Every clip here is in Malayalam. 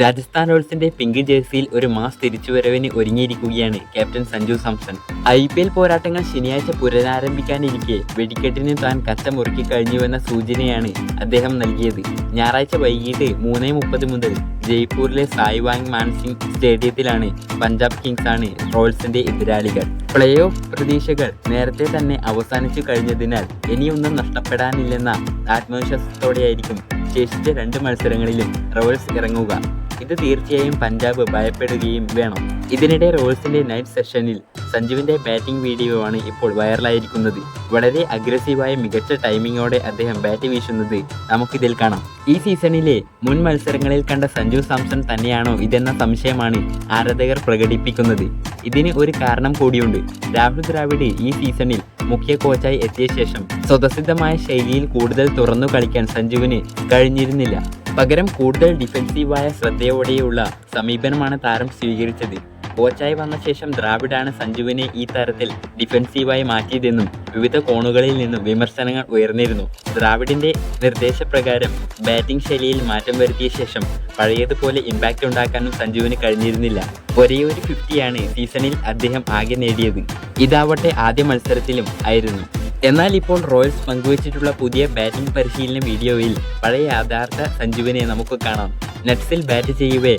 രാജസ്ഥാൻ റോയൽസിന്റെ പിങ്ക് ജേഴ്സിയിൽ ഒരു മാസ് തിരിച്ചുവരവിന് ഒരുങ്ങിയിരിക്കുകയാണ് captain Sanju Samson. I P L പോരാട്ടങ്ങൾ ശനിയാഴ്ച പുനരാരംഭിക്കാനിരിക്കെ വെടിക്കെട്ടിന് താൻ കച്ച മുറുക്കി കഴിഞ്ഞുവെന്ന സൂചനയാണ് അദ്ദേഹം നൽകിയത്. ഞായറാഴ്ച വൈകിട്ട് മൂന്ന് മുപ്പത് മുതൽ ജയ്പൂരിലെ സായ്വാങ് മാൻസിംഗ് സ്റ്റേഡിയത്തിലാണ് പഞ്ചാബ് കിങ്സ് ആണ് റോയൽസിന്റെ എതിരാളികൾ. പ്ലേ ഓഫ് പ്രതീക്ഷകൾ നേരത്തെ തന്നെ അവസാനിച്ചു കഴിഞ്ഞതിനാൽ ഇനിയൊന്നും നഷ്ടപ്പെടാനില്ലെന്ന ആത്മവിശ്വാസത്തോടെയായിരിക്കും ശേഷിച്ച രണ്ട് മത്സരങ്ങളിലും റോയൽസ് ഇറങ്ങുക. ഇത് തീർച്ചയായും പഞ്ചാബ് ഭയപ്പെടുകയും വേണം. ഇതിനിടെ റോൾസിന്റെ നൈറ്റ് സെഷനിൽ സഞ്ജുവിന്റെ ബാറ്റിംഗ് വീഡിയോ ആണ് ഇപ്പോൾ വൈറലായിരിക്കുന്നത്. വളരെ അഗ്രസീവായ മികച്ച ടൈമിങ്ങോടെ അദ്ദേഹം ബാറ്റ് വീശുന്നത് നമുക്കിതിൽ കാണാം. ഈ സീസണിലെ മുൻ മത്സരങ്ങളിൽ കണ്ട സഞ്ജു സാംസൺ തന്നെയാണോ ഇതെന്ന സംശയമാണ് ആരാധകർ പ്രകടിപ്പിക്കുന്നത്. ഇതിന് ഒരു കാരണം കൂടിയുണ്ട്. രാഹുൽ ദ്രാവിഡ് ഈ സീസണിൽ മുഖ്യ കോച്ചായി എത്തിയ ശേഷം സ്വതസിദ്ധമായ ശൈലിയിൽ കൂടുതൽ തുറന്നു കളിക്കാൻ സഞ്ജുവിന് കഴിഞ്ഞിരുന്നില്ല. പകരം കൂടുതൽ ഡിഫൻസീവായ ശ്രദ്ധയോടെയുള്ള സമീപനമാണ് താരം സ്വീകരിച്ചത്. കോച്ചായി വന്ന ശേഷം ദ്രാവിഡാണ് സഞ്ജുവിനെ ഈ തരത്തിൽ ഡിഫൻസീവായി മാറ്റിയതെന്നും വിവിധ കോണുകളിൽ നിന്നും വിമർശനങ്ങൾ ഉയർന്നിരുന്നു. ദ്രാവിഡിന്റെ നിർദ്ദേശപ്രകാരം ബാറ്റിംഗ് ശൈലിയിൽ മാറ്റം വരുത്തിയ ശേഷം പഴയതുപോലെ ഇമ്പാക്റ്റ് ഉണ്ടാക്കാനും സഞ്ജുവിന് കഴിഞ്ഞിരുന്നില്ല. ഒരേ ഒരു ഫിഫ്റ്റിയാണ് സീസണിൽ അദ്ദേഹം ആകെ നേടിയത്. ഇതാവട്ടെ ആദ്യ മത്സരത്തിലും ആയിരുന്നു. എന്നാൽ ഇപ്പോൾ റോയൽസ് പങ്കുവച്ചിട്ടുള്ള പുതിയ ബാറ്റിംഗ് പരിശീലന വീഡിയോയിൽ പഴയ യാഥാർത്ഥ സഞ്ജുവിനെ നമുക്ക് കാണാം. നെറ്റ്സിൽ ബാറ്റ് ചെയ്യവേ.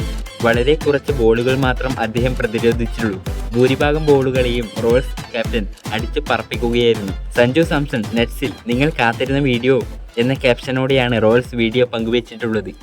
വളരെ കുറച്ച് ബോളുകൾ മാത്രം അദ്ദേഹം പ്രതിരോധിച്ചുള്ളൂ ഭൂരിഭാഗം ബോളുകളെയും റോയൽസ് ക്യാപ്റ്റൻ അടിച്ചു പറപ്പിക്കുകയായിരുന്നു. സഞ്ജു സാംസൺ നെറ്റ്സിൽ നിങ്ങൾ കാത്തിരുന്ന വീഡിയോ എന്ന ക്യാപ്ഷനോടെയാണ് റോയൽസ് വീഡിയോ പങ്കുവച്ചിട്ടുള്ളത്.